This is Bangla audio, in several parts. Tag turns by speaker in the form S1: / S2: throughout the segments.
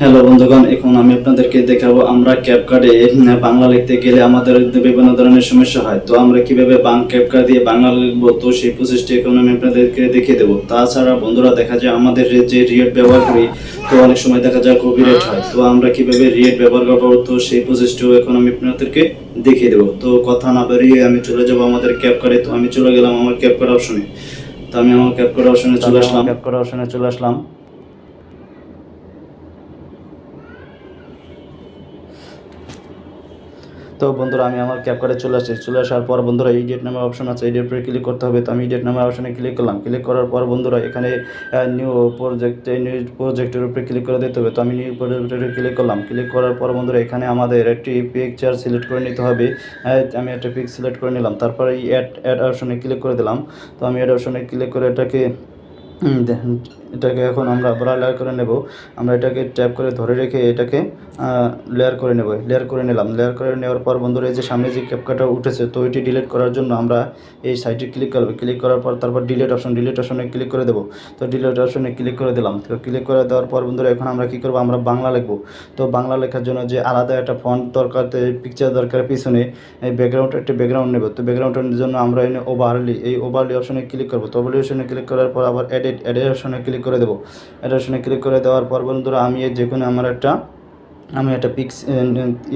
S1: হ্যালো বন্ধুগণ এখন আমি আপনাদেরকে দেখাবো আমরা ক্যাপকার্ডে বাংলা লিখতে গেলে আমাদের বিভিন্ন ধরনের সমস্যা হয়। তো আমরা কীভাবে বাং ক্যাপকার্ড দিয়ে বাংলা লিখব? তো সেই প্রসেসটি এখন আমি আপনাদেরকে দেখিয়ে দেবো। তাছাড়া বন্ধুরা দেখা যায় আমাদের যে রিয়েট ব্যবহার করি তো অনেক সময় দেখা যায় কপিরাইট হয়। তো আমরা কীভাবে রিয়েট ব্যবহার করব? তো সেই প্রসেসটিও এখন আমি আপনাদেরকে দেখিয়ে দেবো। তো কথা না বেরিয়ে আমি চলে যাব আমাদের ক্যাপকার্ডে তো আমি চলে গেলাম আমার ক্যাপকার্ড অপশনে। তো আমি আমার ক্যাপকার্ড অপশনে চলে আসলাম। ক্যাপকার্ড অপশনে চলে আসলাম। তো বন্ধুরা, আমি আমার ক্যাপকার্ডে চলে আসছি। চলে আসার পর বন্ধুরা এই ডেট নামের অপশন আছে। ইডিয়েট পরে ক্লিক করতে হবে। তো আমি ডেট নামের অপশনে ক্লিক করলাম। ক্লিক করার পর বন্ধুরা, এখানে নিউ প্রজেক্ট নিউ প্রজেক্টের উপরে ক্লিক করে দিতে হবে। তো আমি নিউ প্রজেক্টে ক্লিক করলাম। ক্লিক করার পর বন্ধুরা, এখানে আমাদের একটি পিকচার সিলেক্ট করে নিতে হবে। আমি একটা পিক সিলেক্ট করে নিলাম। তারপরে এই অ্যাড অ্যাড অপশনে ক্লিক করে দিলাম। তো আমি অ্যাড অপশনে ক্লিক করে এটাকে এটাকে এখন আমরা বড় লেয়ার করে নেব। আমরা এটাকে ট্যাপ করে ধরে রেখে এটাকে লেয়ার করে নেব। লেয়ার করে নিলাম। লেয়ার করে নেওয়ার পর বন্ধুরা, এই যে সামনে যে ক্যাপকাটা উঠেছে, তো এটি ডিলিট করার জন্য আমরা এই সাইটে ক্লিক করব। ক্লিক করার পর তারপর ডিলিট অপশন ডিলিট অপশনে ক্লিক করে দেবো। তো ডিলিট অপশনে ক্লিক করে দিলাম। তো ক্লিক করে দেওয়ার পর বন্ধুরা, এখন আমরা কী করব? আমরা বাংলা লিখব। তো বাংলা লেখার জন্য যে আলাদা একটা ফন্ট দরকার পিকচার দরকার পিছনে, এই ব্যাকগ্রাউন্ড একটা ব্যাকগ্রাউন্ড নেব। তো ব্যাকগ্রাউন্ডের জন্য আমরা এনে ওভারলি এই ওভারলি অপশনে ক্লিক করব। তো ওভারলি অপশনে ক্লিক করার পর আবার এডিট এডিট অপশনে ক্লিক করে দেবো। এডিট অপশনে ক্লিক করে দেওয়ার পর বন্ধুরা, আমি যে কোনো আমার একটা, আমি একটা পিক্স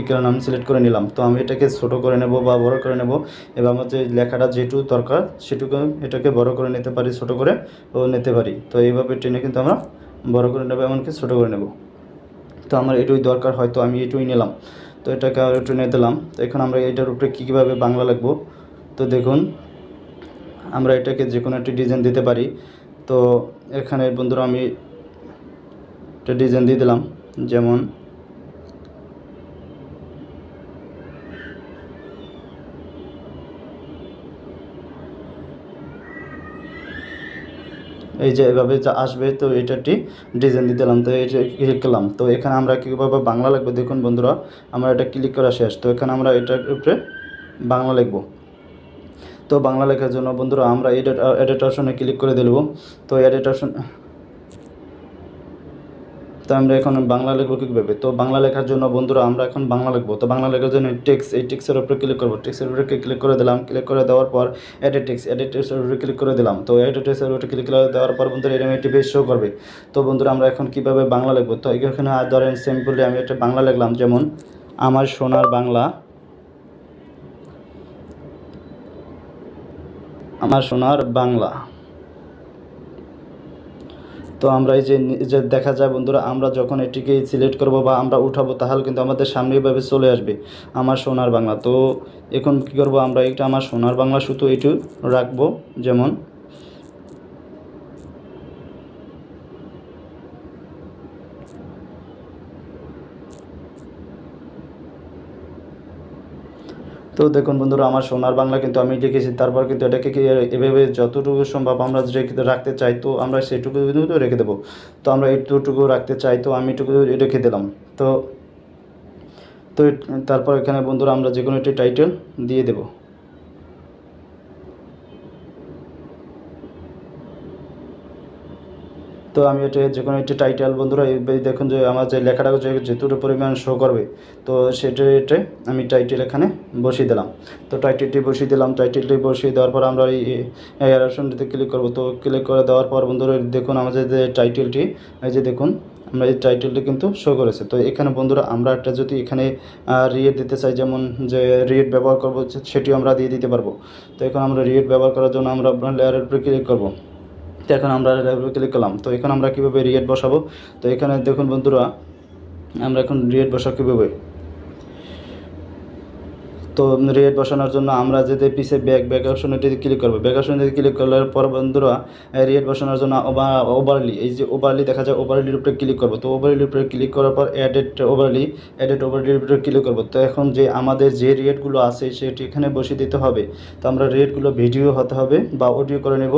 S1: ইকার নাম সিলেক্ট করে নিলাম। তো আমি এটাকে ছোটো করে নেব বা বড় করে নেব, এবং আমার যে লেখাটা যেটুকু দরকার সেটুকু এটাকে বড় করে নিতে পারি, ছোটো করে ও নিতে পারি। তো এইভাবে টেনে কিন্তু আমরা বড় করে নেব, এমনকি ছোটো করে নেব। তো আমার এটুই দরকার, হয়তো আমি এটুই নিলাম। তো এটাকে আর একটু নিয়ে দিলাম। তো এখন আমরা এটার উপরে কী কীভাবে বাংলা লিখব? তো দেখুন, আমরা এটাকে যে কোনো একটি ডিজাইন দিতে পারি। তো এখানে বন্ধুরা আমি একটা ডিজাইন দিয়ে দিলাম, যেমন এই যে এভাবে যা আসবে, তো এটাটি ডিজাইন দিয়ে দিলাম, তো এটা ক্লিক করলাম তো এখানে আমরা কীভাবে বাংলা লিখব দেখুন বন্ধুরা, আমরা এটা ক্লিক করা শেষ তো এখানে আমরা এটার উপরে বাংলা লিখব। তো বাংলা লেখার জন্য, বন্ধুরা, আমরা এডিট এডিট অপশনে ক্লিক করে দিলব তো এডিট অপশন তো আমরা এখন বাংলা লিখব কীভাবে? তো বাংলা লেখার জন্য, বন্ধুরা, আমরা এখন বাংলা লিখব। তো বাংলা লেখার জন্য টেক্স এই টেক্সের উপরে ক্লিক করব। টেক্সের উপরে ক্লিক করে দিলাম? ক্লিক করে দেওয়ার পর এডিট টেক্স এডিট টেক্সের উপরে ক্লিক করে দিলাম। তো এডিট টেক্সের উপরে ক্লিক করে দেওয়ার পর, বন্ধুরা, এরকম একটি পেজ শো করবে। তো বন্ধুরা, আমরা এখন কীভাবে বাংলা লিখব? তো এখানে ধরেন সিম্পলি আমি একটা বাংলা লিখলাম। যেমন, আমার সোনার বাংলা। আমার সোনার বাংলা। তো আমরা এই যে যে দেখা যায় বন্ধুরা, আমরা যখন এটিকে সিলেক্ট করব বা আমরা উঠাবো, তাহলে কিন্তু আমাদের সামনে এভাবে চলে আসবে, আমার সোনার বাংলা। তো এখন কি করব, আমরা এটা আমার সোনার বাংলা শুধু একটু রাখব, যেমন। তো দেখুন বন্ধুরা, আমার সোনার বাংলা কিন্তু আমি লিখেছি, তারপর কিন্তু এটাকে এভাবে যতটুকু সম্ভব আমরা রেখে রাখতে চাই, তো আমরা সেটুকু কিন্তু রেখে দেবো। তো আমরা এইটুকু রাখতে চাই, তো আমি এটুকু রেখে দিলাম। তো তো তারপর এখানে বন্ধুরা আমরা যে কোনো একটি টাইটেল দিয়ে দেবো। তো আমি এটা যে কোনো একটি টাইটেল বন্ধুরা দেখুন যে আমার যে লেখাটা যে যেটুকু পরিমাণ শো করবে, তো সেটা এটা আমি টাইটেল এখানে বসিয়ে দিলাম। তো টাইটেলটি বসিয়ে দিলাম। টাইটেলটি বসিয়ে দেওয়ার পর আমরা এই অপশনটিতে ক্লিক করব। তো ক্লিক করে দেওয়ার পর, বন্ধুরা দেখুন আমাদের যে টাইটেলটি এই যে দেখুন, আমরা এই টাইটেলটি কিন্তু শো করেছে। তো এখানে, বন্ধুরা, আমরা একটা যদি এখানে রিয়েট দিতে চাই, যেমন যে রিয়েট ব্যবহার করব সেটিও আমরা দিয়ে দিতে পারব। তো এখন আমরা রিয়েট ব্যবহার করার জন্য আমরা লেয়ারের উপরে ক্লিক করব। তো এখন আমরা ক্লিক করলাম তো এখন আমরা কীভাবে রিয়েট বসাবো? তো এখানে দেখুন বন্ধুরা, আমরা এখন রিয়েট বসাবো কীভাবে? তো রেড বসানোর জন্য আমরা যদি পিছে ব্যাক ব্যাক অপশনটিতে ক্লিক করব ব্যাক অপশনটিতে ক্লিক করার পর বন্ধুরা রেড বসানোর জন্য ওভারলি এই যে ওভারলি দেখা যায় ওভারলির উপরে ক্লিক করব। তো ওভারলির উপরে ক্লিক করার পর অ্যাডেড ওভারলি অ্যাডেড ওভারলির উপরে ক্লিক করব। তো এখন যে আমাদের যে রেটগুলো আছে, সেটি এখানে বসিয়ে দিতে হবে। তো আমরা রেটগুলো ভিডিও হতে হবে বা অডিও করে নেব।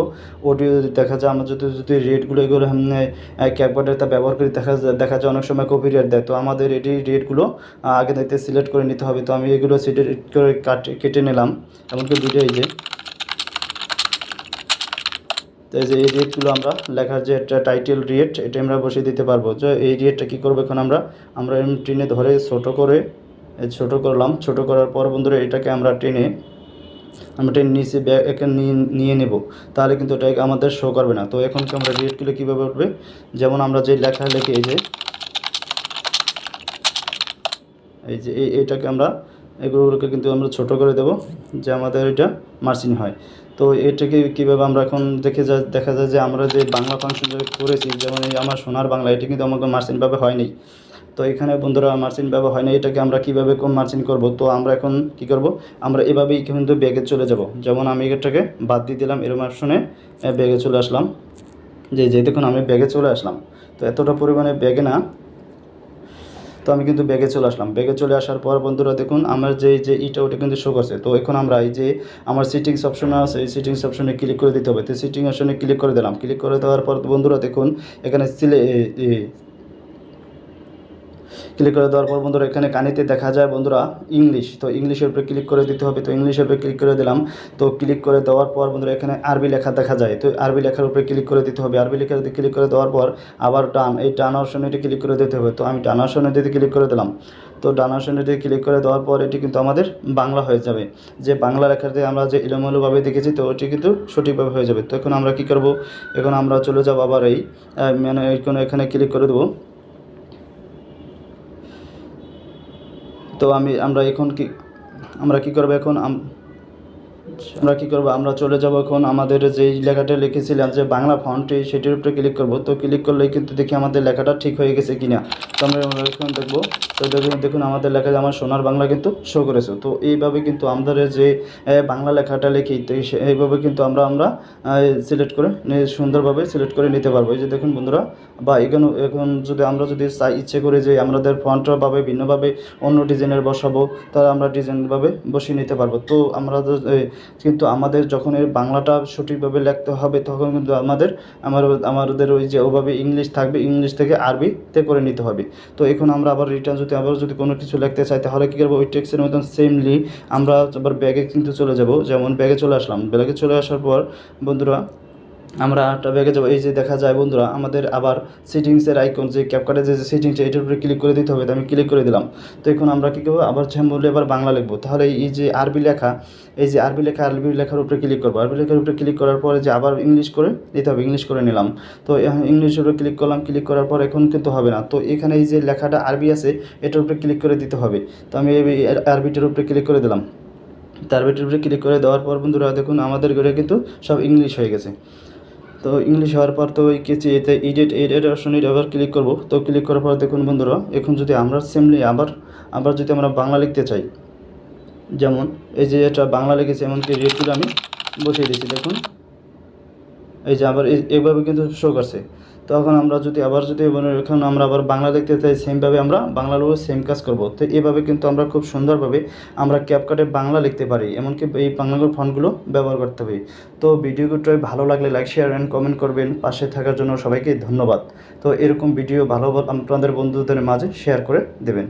S1: অডিও যদি দেখা যায়, আমরা যদি যদি রেটগুলো এগুলো তা ব্যবহার করি, দেখা যায় দেখা যায় অনেক সময় কপি রেট দেয়। তো আমাদের এটি রেটগুলো আগে থেকে সিলেক্ট করে নিতে হবে। তো আমি এগুলো সিলেক্ট করে কাটে, কেটে নিলাম। এমনকি দুটো এই যে, তো এই যে এই রিয়েটগুলো আমরা লেখার যে একটা টাইটেল রিয়েট এটা আমরা বসিয়ে দিতে পারব। যে এই রিয়েটটা কী করব এখন আমরা? আমরা এরম টেনে ধরে ছোটো করে ছোটো করলাম। ছোটো করার পর বন্ধুরা এটাকে আমরা টেনে আমরা টেনে নিচে ব্যাগ নিয়ে নেব। তাহলে কিন্তু এটা আমাদের শো করবে না। তো এখন কি আমরা রিয়েটগুলো কীভাবে উঠবে? যেমন আমরা যে লেখা লিখে, এই যে এই যে এই এটাকে আমরা এগুলোকে কিন্তু আমরা ছোট করে দেব যে আমাদের এটা মার্জিন হয়। তো এটাকে কীভাবে আমরা এখন দেখে যা, দেখা যায় যে আমরা যে বাংলা ফাংশন করেছি, যেমন এই আমার সোনার বাংলা, এটি কিন্তু আমাকে মার্জিনভাবে হয়নি। তো এখানে বন্ধুরা মার্জিন ব্যবহার হয় না এটাকে আমরা কীভাবে কোন মার্জিন করব? তো আমরা এখন কি করব? আমরা এভাবেই কিন্তু ব্যাগে চলে যাব। যেমন আমি এটাকে বাদ দিয়ে দিলাম, এরম অপশনে ব্যাগে চলে আসলাম। যে যে দেখুন আমি ব্যাগে চলে আসলাম। তো এতটা পরিমাণে ব্যাগে না তো আমি কিন্তু ব্যাগে চলে আসলাম। ব্যাগে চলে আসার পর বন্ধুরা দেখুন, আমার যে যে ইটা, ওটা কিন্তু শো করছে। তো এখন আমরা এই যে আমার সিটিংস অপশনে আছে, এই সিটিংস অপশনে ক্লিক করে দিতে হবে। তো সিটিং অপশনে ক্লিক করে দিলাম। ক্লিক করে দেওয়ার পর বন্ধুরা দেখুন, এখানে সিলে ক্লিক করে দেওয়ার পর বন্ধুরা এখানে কানিতে দেখা যায় বন্ধুরা ইংলিশ তো ইংলিশের উপরে ক্লিক করে দিতে হবে তো ইংলিশের উপরে ক্লিক করে দিলাম তো ক্লিক করে দেওয়ার পর বন্ধুরা এখানে আরবি লেখা দেখা যায় তো আরবি লেখার উপরে ক্লিক করে দিতে হবে আরবি লেখার ক্লিক করে দেওয়ার পর আবার টান এই টান অপশনে এটি ক্লিক করে দিতে হবে তো আমি টান অপশনে দিতে ক্লিক করে দিলাম তো ডান অপশনে দিয়ে ক্লিক করে দেওয়ার পর এটি কিন্তু আমাদের বাংলা হয়ে যাবে যে বাংলা লেখাতে আমরা যে এলোমেলোভাবে দেখেছি তো ওটি কিন্তু সঠিকভাবে হয়ে যাবে তো এখন আমরা কি করব এখন আমরা চলে যাব আবার এই মানে এখানে ক্লিক করে দেবো তো আমি আমরা এখন কি আমরা কি করব এখন? আমরা কি করব? আমরা চলে যাব এখন আমাদের যেই লেখাটা লিখেছিলাম যে বাংলা ফন্টে সেটির উপরে ক্লিক করব। তো ক্লিক করলেই কিন্তু দেখি আমাদের লেখাটা ঠিক হয়ে গেছে কিনা। তো আমরা এখন দেখব। তো দেখুন দেখুন আমাদের লেখা আমার সোনার বাংলা কিন্তু শো করেছে। তো এইভাবে কিন্তু আমাদের যে বাংলা লেখাটা লিখি, তো এইভাবে কিন্তু আমরা আমরা সিলেক্ট করে সুন্দরভাবে সিলেক্ট করে নিতে পারব। এই যে দেখুন বন্ধুরা, বা এখানে, এখন যদি আমরা যদি ইচ্ছে করে যে আমাদের ফন্টভাবে ভিন্নভাবে অন্য ডিজাইনের বসাবো, তাহলে আমরা ডিজাইনভাবে বসিয়ে নিতে পারব। তো আমরা কিন্তু আমাদের যখন এই বাংলাটা সঠিকভাবে লিখতে হবে, তখন কিন্তু আমাদের, আমার, আমাদের ওই যে ওভাবে ইংলিশ থাকবে, ইংলিশ থেকে আরবিতে করে নিতে হবে। তো এখন আমরা আবার রিটার্ন যদি, আবার যদি কোনো কিছু লিখতে চাই, তাহলে কী করব? ওই টেক্সের মতন সেমলি আমরা আবার ব্যাগে কিন্তু চলে যাব। যেমন ব্যাগে চলে আসলাম। ব্যাগে চলে আসার পর, বন্ধুরা আমরা একটা ব্যাগে যাব। এই যে দেখা যায় বন্ধুরা, আমাদের আবার সেটিংসের আইকন যে ক্যাপকাটে যে সেটিংস এটার উপরে ক্লিক করে দিতে হবে, তো আমি ক্লিক করে দিলাম। তো এখন আমরা কী করব? আবার যে মূল্যে এবার বাংলা লিখব। তাহলে এই যে আরবি লেখা, এই যে আরবি লেখা, আরবি লেখার উপরে ক্লিক করব। আরবি লেখার উপরে ক্লিক করার পরে যে আবার ইংলিশ করে দিতে হবে ইংলিশ করে নিলাম। তো ইংলিশের উপরে ক্লিক করলাম ক্লিক করার পর এখন কিন্তু হবে না। তো এখানে এই যে লেখাটা আরবি আছে, এটার উপরে ক্লিক করে দিতে হবে। তো আমি আরবিটার উপরে ক্লিক করে দিলাম। তার উপরে ক্লিক করে দেওয়ার পর বন্ধুরা, দেখুন আমাদের ঘরে কিন্তু সব ইংলিশ হয়ে গেছে। তো ইংলিশ হওয়ার পর তো ওই কেচি এতে ইডিট এডিট অপশনে আবার ক্লিক করব। তো ক্লিক করার পর দেখুন বন্ধুরা, এখন যদি আমরা সেমলি আবার আবার যদি আমরা বাংলা লিখতে চাই, যেমন এই যে এটা বাংলা লিখেছে, এমনকি রেটগুলো আমি বসিয়ে দিয়েছি, দেখুন। এই যে আবার এই- এইভাবে কিন্তু শো করছে। তখন আমরা যদি আবার যদি এখন আমরা আবার বাংলা দেখতে চাই সেমভাবে আমরা বাংলার উপর সেম কাজ করব। তো এভাবে কিন্তু আমরা খুব সুন্দরভাবে আমরা ক্যাপকাটে বাংলা লিখতে পারি, এমনকি এই বাংলাগুলো ফন্টগুলো ব্যবহার করতে হবে তো ভিডিওটা ভালো লাগলে লাইক শেয়ার অ্যান্ড কমেন্ট করবেন। পাশে থাকার জন্য সবাইকে ধন্যবাদ। তো এরকম ভিডিও ভালো আপনাদের বন্ধুদের মাঝে শেয়ার করে দেবেন।